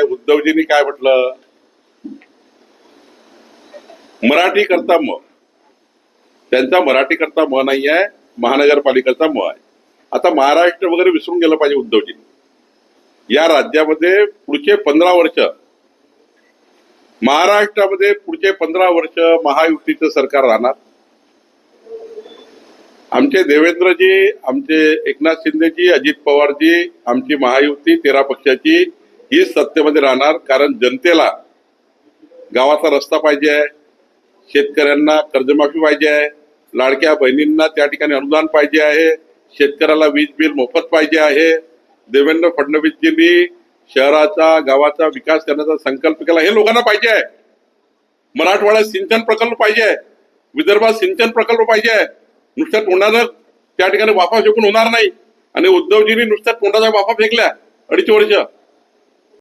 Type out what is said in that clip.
उद्धवजींनी काय म्हटलं? मराठी करता म. त्यांचा मराठी करता म नाही आहे महानगरपालिकेचा म आहे. आता महाराष्ट्र वगैरे विसरून गेलं पाहिजे उद्धवजी. या राज्यामध्ये पुढचे पंधरा वर्ष महाराष्ट्रामध्ये पुढचे पंधरा वर्ष महायुतीचं सरकार राहणार. आमचे देवेंद्रजी आमचे एकनाथ शिंदेजी अजित पवारजी आमची महायुती तेरा पक्षाची ही सत्तेमध्ये राहणार कारण जनतेला गावाचा रस्ता पाहिजे आहे शेतकऱ्यांना कर्जमाफी पाहिजे आहे लाडक्या बहिणींना त्या ठिकाणी अनुदान पाहिजे आहे शेतकऱ्याला वीज बिल मोफत पाहिजे आहे. देवेंद्र फडणवीसजींनी शहराचा गावाचा विकास करण्याचा संकल्प केला. हे लोकांना पाहिजे आहे. मराठवाड्यात सिंचन प्रकल्प पाहिजे आहे. विदर्भात सिंचन प्रकल्प पाहिजे आहे. नुसत्या तोंडानं त्या ठिकाणी वाफा फेकून होणार नाही. आणि उद्धवजींनी नुसत्या तोंडाचा वाफा फेकल्या अडीच वर्ष.